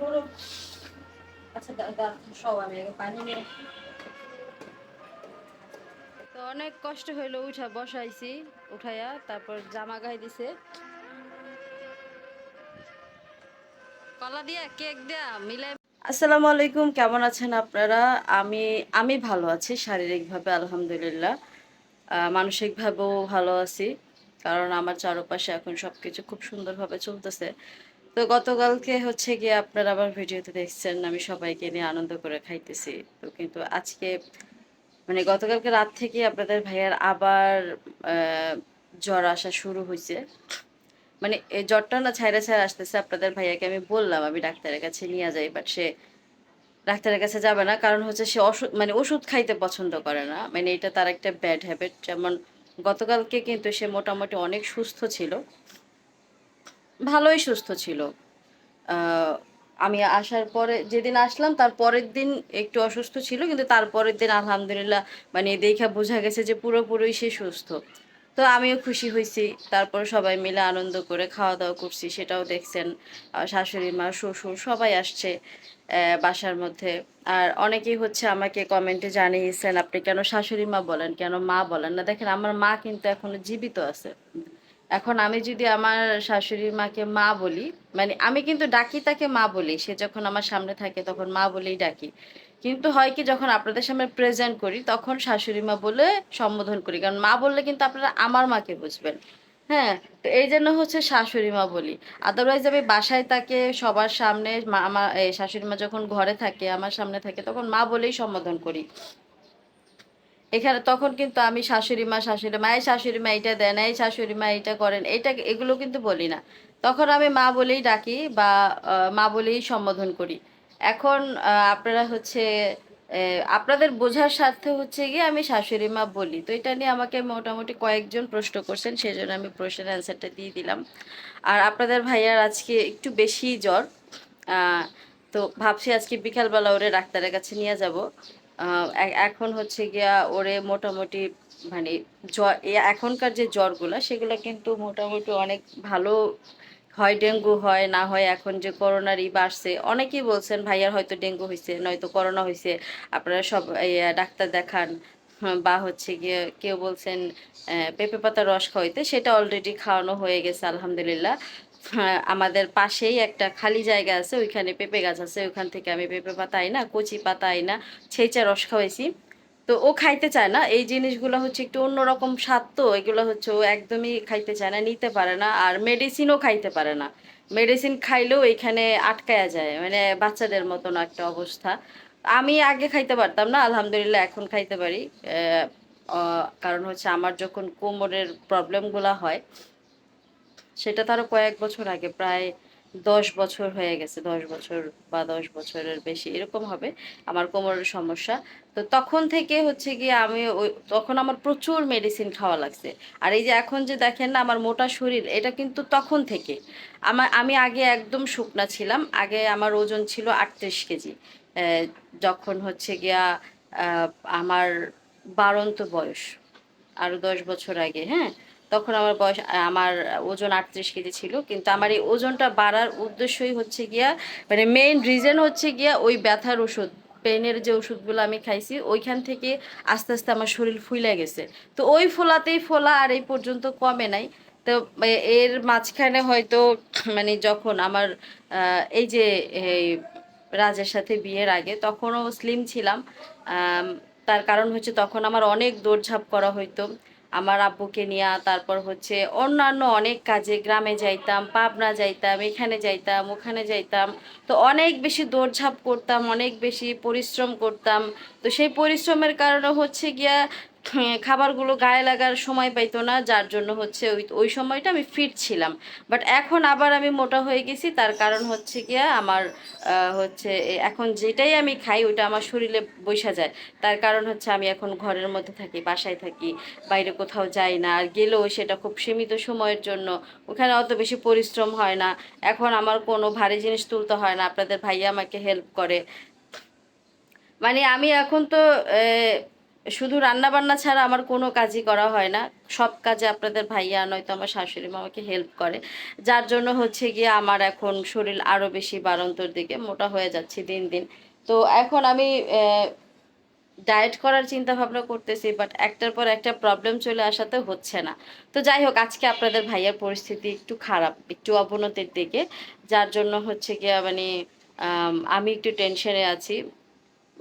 গরম আচ্ছা দা দা সব আমি আগে পানি নিয়ে তো অনেক কষ্ট হইল উঠা বসাইছি উঠাইয়া তারপর জামা গায়ে দিছে। কলা দিয়া কেক দিয়া মিলাই আসসালামু আলাইকুম কেমন আছেন আপনারা? আমি আমি ভালো আছি শারীরিকভাবে আলহামদুলিল্লাহ। আহ, মানসিকভাবেও ভালো আছি কারণ আমার চারপাশে এখন সবকিছু খুব সুন্দরভাবে চলতেছে। তো গতকালকে হচ্ছে গিয়ে আপনারা আবার ভিডিওতে দেখছেন, আমি সবাইকে নিয়ে আনন্দ করে খাইতেছি। তো কিন্তু আজকে মানে গতকালকে রাত থেকে আপনাদের ভাইয়ার আবার জ্বর আসা শুরু হয়েছে মানে এই জ্বরটা না ছাইরা ছাইরা আসতেছে, আপনাদের ভাইয়াকে আমি বললাম, আমি ডাক্তারের কাছে নিয়ে যাই বাট সে ডাক্তারের কাছে যাবে না, কারণ হচ্ছে সে ওষুধ মানে ওষুধ খাইতে পছন্দ করে না। মানে এটা তার একটা ব্যাড হ্যাবিট যেমন গতকালকে কিন্তু সে মোটামুটি অনেক সুস্থ ছিল। ভালোই সুস্থ ছিল। আমি আসার পরে যেদিন আসলাম, তার পরের দিন একটু অসুস্থ ছিল, কিন্তু তারপরের দিন আলহামদুলিল্লাহ মানে দেখা বোঝা গেছে যে পুরোপুরি সে সুস্থ। তো আমিও খুশি হয়েছি তারপর সবাই মিলে আনন্দ করে খাওয়া দাওয়া করছি, সেটাও দেখছেন। শাশুড়ি মা, শ্বশুর সবাই আসছে বাসার মধ্যে। আর অনেকেই হচ্ছে আমাকে কমেন্টে জানিয়েছেন, আপনি কেন শাশুড়ি মা বলেন, কেন মা বলেন না? দেখেন, আমার মা কিন্তু এখনও জীবিত আছে। এখন আমি যদি আমার শাশুড়ি মাকে মা বলি মানে আমি কিন্তু ডাকি তাকে মা বলি সে যখন আমার সামনে থাকে তখন মা বলেই ডাকি। কিন্তু হয় কি যখন আপনাদের সামনে প্রেজেন্ট করি তখন শাশুড়ি মা বলে সম্বোধন করি, কারণ মা বললে কিন্তু আপনারা আমার মাকে বুঝবেন। হ্যাঁ তো এই জন্য হচ্ছে শাশুড়ি মা বলি। আদারওয়াইজ আমি বাসায় তাকে সবার সামনে মা, আমার শাশুড়ি মা যখন ঘরে থাকে, আমার সামনে থাকে তখন মা বলেই সম্বোধন করি। এখানে তখন কিন্তু আমি শাশুড়ি মা শাশুড়ি মা, এই শাশুড়ি মা এইটা দেন এই শাশুড়ি মা এইটা করেন, এটা এগুলো কিন্তু বলি না। তখন আমি মা বলেই ডাকি বা মা বলেই সম্বোধন করি। এখন আপনারা হচ্ছে আপনাদের বোঝার স্বার্থে হচ্ছে গিয়ে আমি শাশুড়ি মা বলি। তো এটা নিয়ে আমাকে মোটামুটি কয়েকজন প্রশ্ন করছেন সেই জন্য আমি প্রশ্নের অ্যান্সারটা দিয়ে দিলাম। আর আপনাদের ভাইয়ার আজকে একটু বেশি জ্বর তো ভাবছি আজকে বিকালবেলা ওরে ডাক্তারের কাছে নিয়ে যাব। এখন হচ্ছে গিয়া ওরে মোটামুটি মানে জ্বর এখনকার যে জ্বরগুলা, সেগুলো কিন্তু মোটামুটি অনেক ভালো হয়, ডেঙ্গু হয়, না হয় এখন যে করোনার ই বাড়ছে অনেকেই বলছেন, ভাইয়ার হয়তো ডেঙ্গু হয়েছে নয়তো করোনা হয়েছে আপনারা সব ডাক্তার দেখান বা হচ্ছে গিয়ে কেউ বলছেন পেঁপে পাতার রস খাওয়াইতে। সেটা অলরেডি খাওয়ানো হয়ে গেছে, আলহামদুলিল্লাহ। আমাদের পাশেই একটা খালি জায়গা আছে, ওইখানে পেঁপে গাছ আছে ওইখান থেকে আমি পেঁপে পাতা না, কচি পাতা না, ছেঁচা রস খাওয়াইছি। তো ও খাইতে চায় না, এই জিনিসগুলো হচ্ছে একটু অন্যরকম স্বাদ তো, এগুলো হচ্ছে ও একদমই খাইতে চায় না, নিতে পারে না, আর মেডিসিনও খাইতে পারে না। মেডিসিন খাইলেও এখানে আটকায়া যায় মানে বাচ্চাদের মতন একটা অবস্থা। আমি আগে খাইতে পারতাম না, আলহামদুলিল্লাহ এখন খাইতে পারি। কারণ হচ্ছে আমার যখন কোমরের প্রবলেমগুলো হয় সেটা তারও কয়েক বছর আগে, প্রায় দশ বছর হয়ে গেছে, দশ বছর বা দশ বছরের বেশি, এরকম হবে আমার কোমরের সমস্যা। তো তখন থেকে হচ্ছে গিয়ে আমি ওই, তখন আমার প্রচুর মেডিসিন খাওয়া লাগছে। আর এই যে এখন যে দেখেন না, আমার মোটা শরীর, এটা কিন্তু তখন থেকে। আমার আমি আগে একদম শুকনা ছিলাম, আগে আমার ওজন ছিল আটত্রিশ কেজি। যখন হচ্ছে গিয়া আমার বারন্ত বয়স আরও দশ বছর আগে হ্যাঁ? তখন আমার বয়স, আমার ওজন আটত্রিশ কেজি ছিল। কিন্তু আমার এই ওজনটা বাড়ার উদ্দেশ্যই হচ্ছে গিয়া মানে মেইন রিজন হচ্ছে গিয়া ওই ব্যথার ওষুধ পেনের যে ওষুধগুলো আমি খাইছি, ওইখান থেকে আস্তে আস্তে আমার শরীর ফুলে গেছে। তো ওই ফোলাতেই ফোলা আর এই পর্যন্ত কমে নাই। তো এর মাঝখানে হয়তো মানে যখন আমার এই যে রাজের সাথে বিয়ের আগে, তখনও স্লিম ছিলাম। তার কারণ হচ্ছে তখন আমার অনেক দৌড়ঝাঁপ করা হইতো। আমার আব্বুকে নিয়ে, তারপর হচ্ছে অন্যান্য অনেক কাজে, গ্রামে যাইতাম, পাবনা যাইতাম, এখানে যাইতাম, ওখানে যাইতাম। তো অনেক বেশি দৌড়ঝাঁপ করতাম, অনেক বেশি পরিশ্রম করতাম। তো সেই পরিশ্রমের কারণে হচ্ছে গিয়া খাবারগুলো গায়ে লাগার সময় পাইতো না, যার জন্য হচ্ছে ওই ওই সময়টা আমি ফিট ছিলাম। বাট এখন আবার আমি মোটা হয়ে গেছি, তার কারণ হচ্ছে গিয়া আমার হচ্ছে এখন যেটাই আমি খাই ওইটা আমার শরীরে বসা যায়। তার কারণ হচ্ছে আমি এখন ঘরের মধ্যে থাকি, বাসায় থাকি, বাইরে কোথাও যাই না, আর গেলেও সেটা খুব সীমিত সময়ের জন্য ওখানে অত বেশি পরিশ্রম হয় না। এখন আমার কোনো ভারী জিনিস তুলতে হয় না, আপনাদের ভাইয়া আমাকে হেল্প করে। মানে আমি এখন তো শুধু রান্না বান্না ছাড়া আমার কোনো কাজই করা হয় না। সব কাজে আপনাদের ভাইয়া, নয়তো আমার শাশুড়ি মা আমাকে হেল্প করে। যার জন্য হচ্ছে গিয়ে আমার এখন শরীর আরও বেশি বাড়ন্তর দিকে, মোটা হয়ে যাচ্ছে দিন দিন। তো এখন আমি ডায়েট করার চিন্তা ভাবনা করতেছি বাট একটার পর একটা প্রবলেম চলে আসাতে হচ্ছে না। তো যাই হোক, আজকে আপনাদের ভাইয়ার পরিস্থিতি একটু খারাপ, একটু অবনতির দিকে। যার জন্য হচ্ছে গিয়া মানে আমি একটু টেনশনে আছি।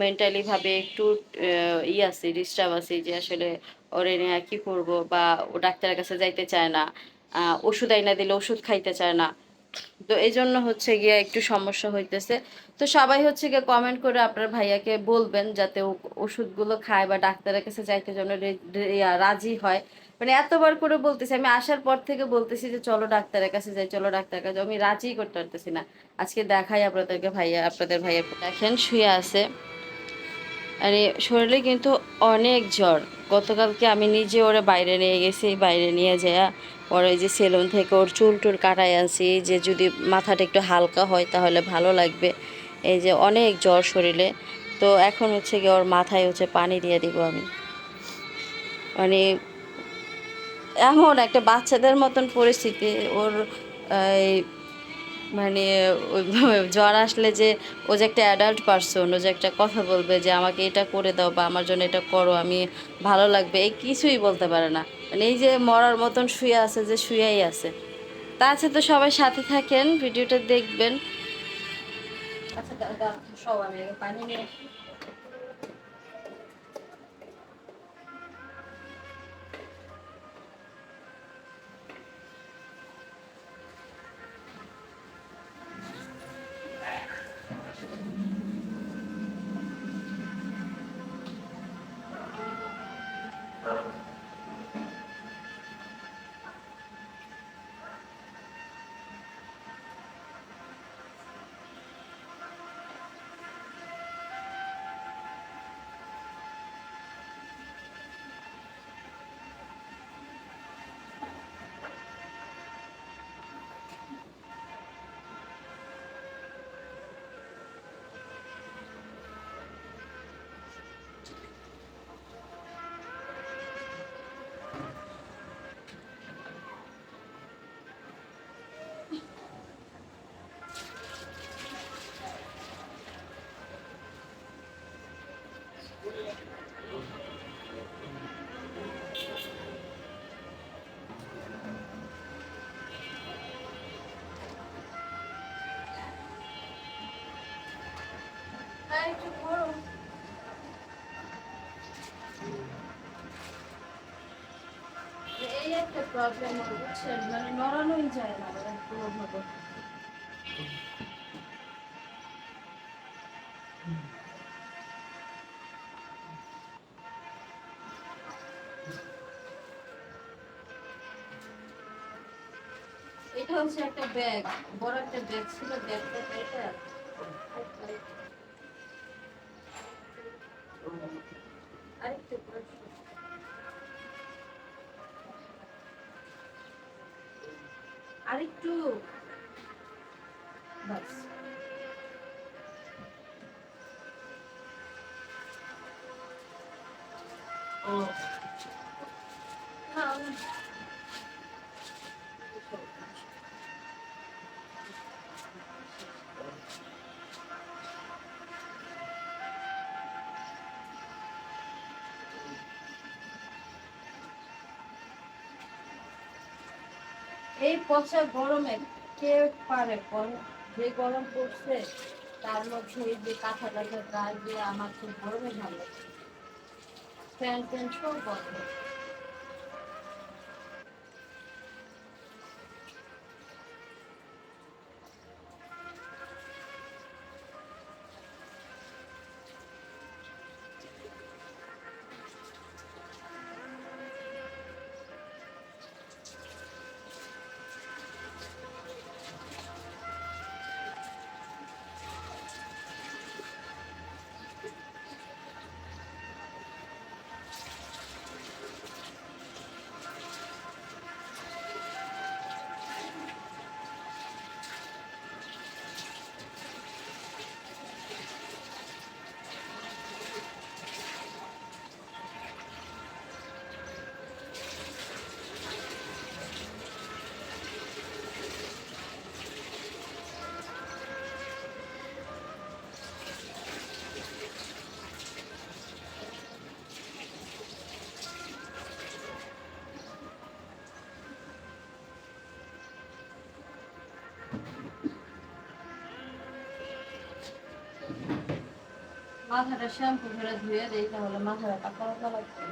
মেন্টালি ভাবে একটু ই আছে ডিস্টার্ব আছে যে আসলে ওরে নিয়ে কি করব বা ও ডাক্তারের কাছে যাইতে চায় না ওষুধ আইনা দিলে ওষুধ খাইতে চায় না। তো এই জন্য হচ্ছে গিয়ে একটু সমস্যা হইতেছে। তো সবাই হচ্ছে গিয়ে কমেন্ট করে আপনার ভাইয়াকে বলবেন যাতে ওষুধগুলো খায় বা ডাক্তারের কাছে যাইতে জন্য রাজি হয়। মানে এতবার করে বলতেছি, আমি আসার পর থেকে বলতেছি যে চলো ডাক্তারের কাছে যাই, চলো ডাক্তারের কাছে আমি রাজি করতে পারতেছি না। আজকে দেখাই আপনাদেরকে ভাইয়া, আপনাদের ভাইয়া দেখেন, শুয়ে আছে। আরে শরীরে কিন্তু অনেক জ্বর। গতকালকে আমি নিজে ওরে বাইরে নিয়ে গেছি, বাইরে নিয়ে যাইয়া ওর ওই যে সেলুন থেকে ওর চুল টুল কাটাই আনছি, যে যদি মাথাটা একটু হালকা হয় তাহলে ভালো লাগবে। এই যে অনেক জ্বর শরীরে। তো এখন হচ্ছে গিয়ে ওর মাথায় হচ্ছে পানি দিয়ে দিব আমি। মানে এমন একটা বাচ্চাদের মতন পরিস্থিতি। ওর মানে জ্বর আসলে যে ও যে একটা অ্যাডাল্ট পারসন ও যে একটা কথা বলবে যে আমাকে এটা করে দাও বা আমার জন্য এটা করো আমি ভালো লাগবে এই কিছুই বলতে পারে না। মানে এই যে মরার মতন শুয়ে আছে যে শুয়েই আছে। তা আছে তো সবাই সাথে থাকেন ভিডিওটা দেখবেন। আচ্ছা দা- দা, সব আমি পানি নিয়ে মানে নড়ানোই যায় না মানে এটা হচ্ছে একটা ব্যাগ বড় একটা ব্যাগ ছিল ব্যাগটা এটা। এই পচা গরমে কে পারে যে গরম পড়ছে, তার মধ্যে এই যে কাঁথা কাঁথা গাছ দিয়ে আমার খুব গরমে ভালো লাগছে ফ্যান ফ্যান সব মাথাটা শ্যাম্পু করে ধুয়ে দেই, তাহলে মাথাটা পাকা পাকা লাগবে।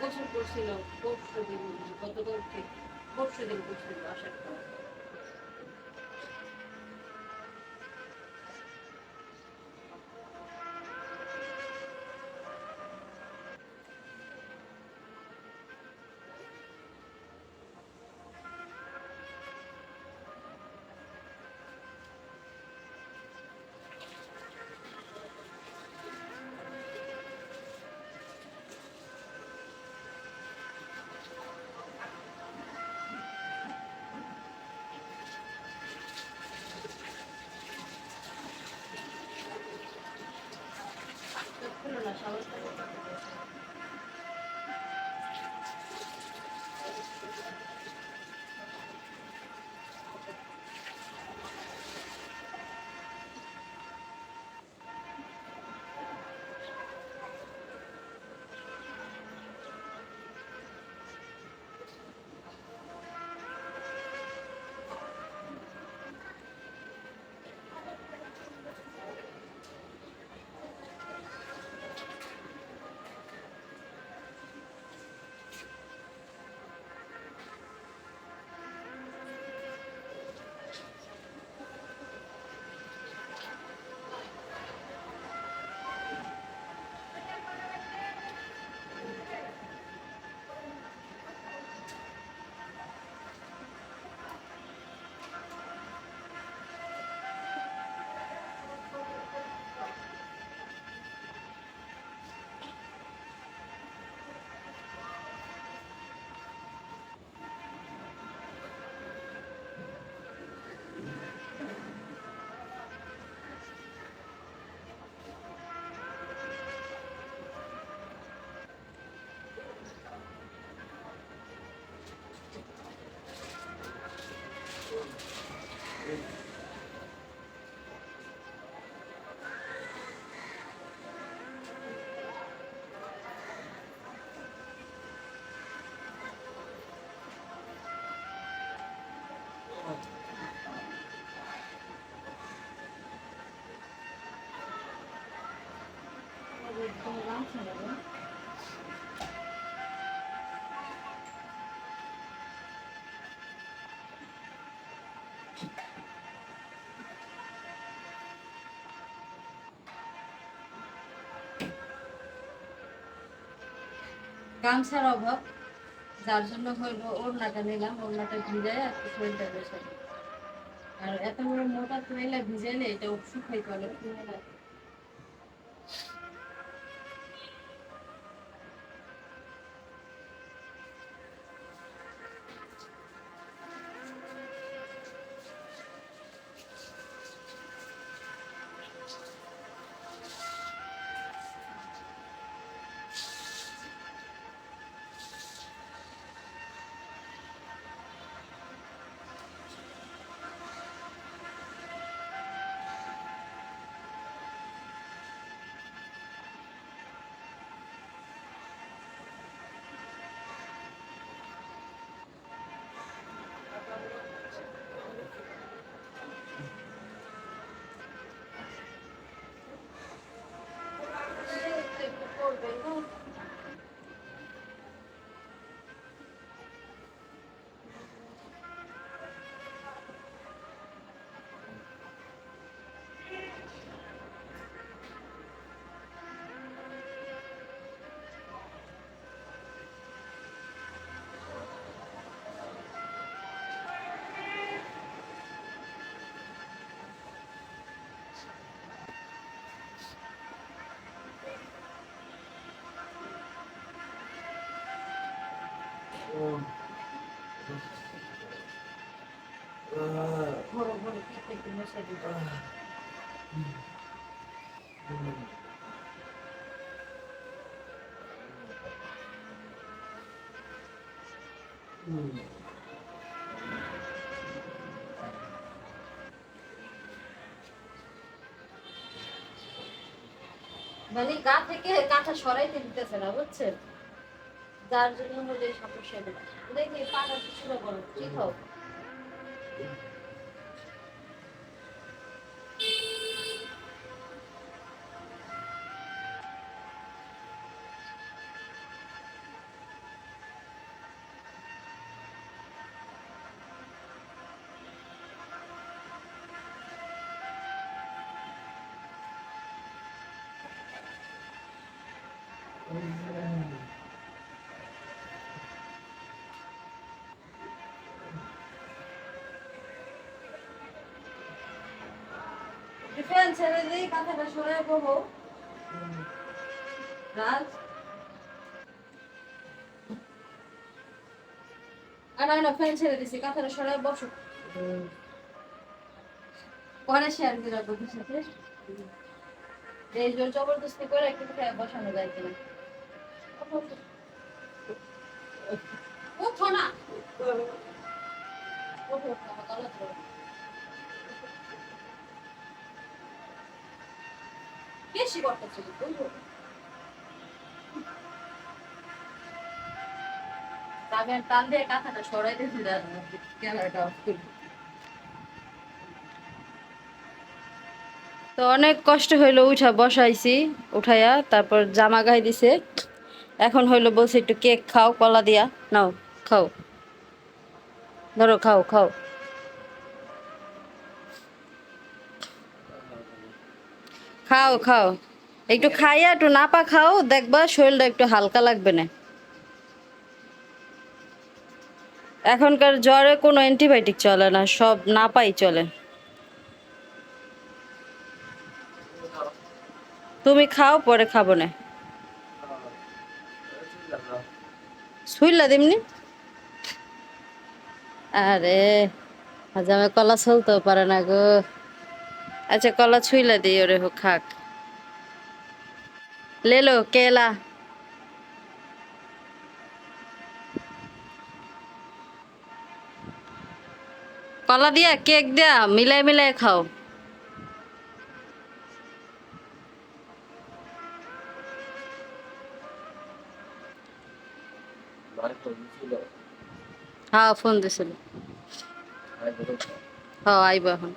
গোসল করছিল পরশু দিন গতকালকে পরশু দিন করছিল আসার পর না সাহসটা গামছার অভাব, যার জন্য হইল ওড়নাটা নিলাম, ওড়নাটা ভিজাই আর কি শরীরটা বসে আর এত বড় মোটা তুইলা ভিজাইলে এটা শুকাইতে অনেক মানে গা থেকে কাঁটা সরাইতে দিতেছে না, বুঝছেন? যার জন্য হলে সমস্যা দেখি, পাটা কিছুটা বড়, ঠিক হোক। ফ্যান ছেড়ে দিই কাঁথাটা সরাই বহো রাজ আর না ফ্যান ছেড়ে দিছি কাঁথাটা সরাই বসো পরে শেয়ার করে বন্ধুর সাথে এই জোর জবরদস্তি করে একটু বসানো যায় কিনা উঠো না উঠো, তো অনেক কষ্ট হইল উঠা বসাইছি, উঠাইয়া তারপর জামা গাই দিছে। এখন হইল বলছে একটু কেক খাও, কলা দিয়া। নাও, খাও। ধরো, খাও খাও। খাও খাও। একটু খাইয়া একটু নাপা খাও, দেখবা শরীরটা একটু হালকা লাগবে না। এখনকার জ্বরে কোনো অ্যান্টিবায়োটিক চলে না, সব নাপাই চলে। তুমি খাও, পরে খাব না। শুইলা দিমনি? আরে আজ আমি কলা চলতেও পারে না গো। আচ্ছা কলা ছুইলা দিই, ওরে হোক, খাক। লেলো, কেলা। কলা দিয়া কেক দিয়া মিলাই মিলাই খাও। হ্যাঁ ফোন দিছিল। হ্যাঁ আইব এখন।